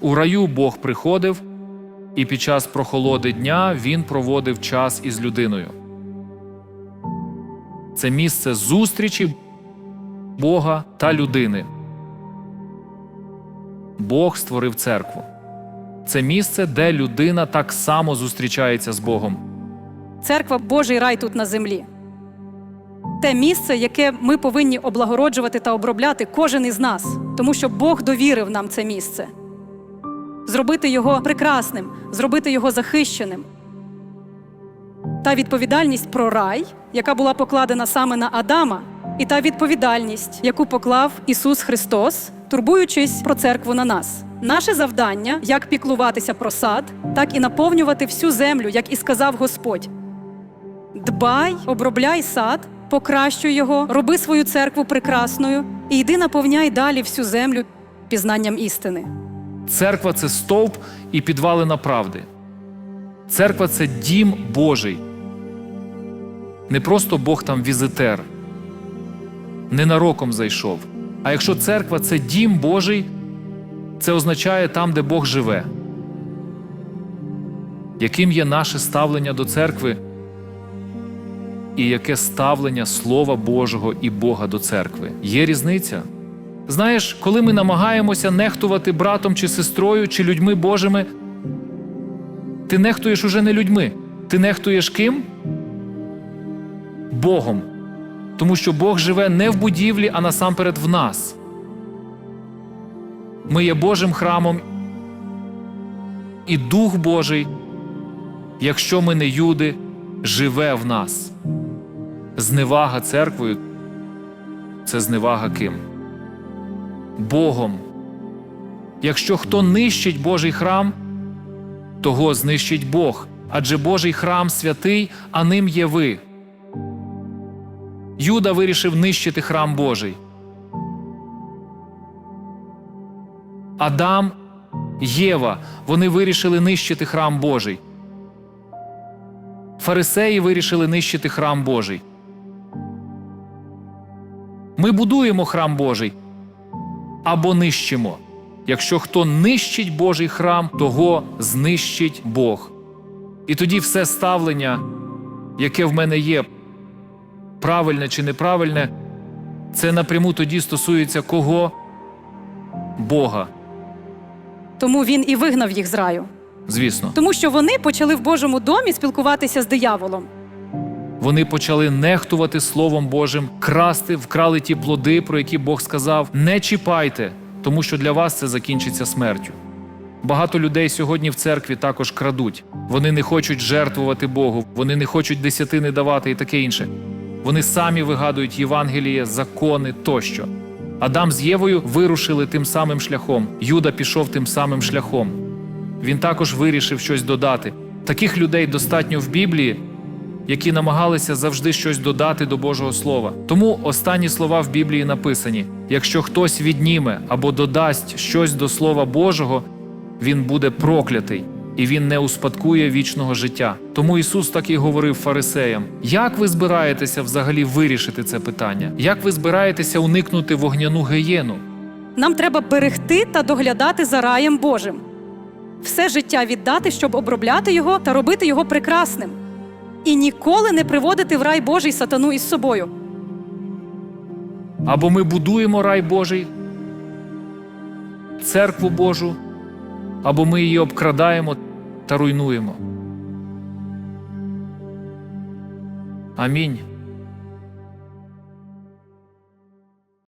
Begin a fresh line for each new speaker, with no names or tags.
У раю Бог приходив, і під час прохолоди дня він проводив час із людиною. Це місце зустрічі Бога та людини. Бог створив церкву. Це місце, де людина так само зустрічається з Богом.
Церква Божий рай тут на землі. Те місце, яке ми повинні облагороджувати та обробляти кожен із нас, тому що Бог довірив нам це місце. Зробити його прекрасним, зробити його захищеним. Та відповідальність про рай, яка була покладена саме на Адама, і та відповідальність, яку поклав Ісус Христос, турбуючись про церкву на нас. Наше завдання як піклуватися про сад, так і наповнювати всю землю, як і сказав Господь. Дбай, обробляй сад, покращуй його, роби свою церкву прекрасною і йди наповняй далі всю землю пізнанням істини.
Церква це стовп і підвалина правди. Церква це дім Божий. Не просто Бог там візитер, ненароком зайшов. А якщо церква це дім Божий, це означає там, де Бог живе. Яким є наше ставлення до церкви, і яке ставлення Слова Божого і Бога до церкви? Є різниця? Знаєш, коли ми намагаємося нехтувати братом чи сестрою, чи людьми Божими, ти нехтуєш уже не людьми. Ти нехтуєш ким? Богом. Тому що Бог живе не в будівлі, а насамперед в нас. Ми є Божим храмом, і Дух Божий, якщо ми не юди, живе в нас. Зневага церквою це зневага ким? Богом. Якщо хто нищить Божий храм, того знищить Бог, адже Божий храм святий, а ним є ви. Юда вирішив нищити храм Божий. Адам, Єва, вони вирішили нищити храм Божий. Фарисеї вирішили нищити храм Божий. Ми будуємо храм Божий або нищимо. Якщо хто нищить Божий храм, того знищить Бог. І тоді все ставлення, яке в мене є, правильне чи неправильне, це напряму тоді стосується кого? Бога,
Тому він і вигнав їх з раю.
звісно.
Тому що вони почали в Божому домі спілкуватися з дияволом.
Вони почали нехтувати Словом Божим, красти, вкрали ті плоди, про які Бог сказав: не чіпайте, тому що для вас це закінчиться смертю. Багато людей сьогодні в церкві також крадуть. Вони не хочуть жертвувати Богу, вони не хочуть десятини давати і таке інше. Вони самі вигадують Євангеліє, закони тощо. Адам з Євою вирушили тим самим шляхом. Юда пішов тим самим шляхом. Він також вирішив щось додати. Таких людей достатньо в Біблії, які намагалися завжди щось додати до Божого Слова. Тому останні слова в Біблії написані: якщо хтось відніме або додасть щось до Слова Божого, він буде проклятий і він не успадкує вічного життя. Тому Ісус так і говорив фарисеям: як ви збираєтеся взагалі вирішити це питання? Як ви збираєтеся уникнути вогняну геєну?
Нам треба берегти та доглядати за раєм Божим. Все життя віддати, щоб обробляти його та робити його прекрасним. І ніколи не приводити в рай Божий сатану із собою.
Або ми будуємо рай Божий, церкву Божу, або ми її обкрадаємо та руйнуємо. Амінь.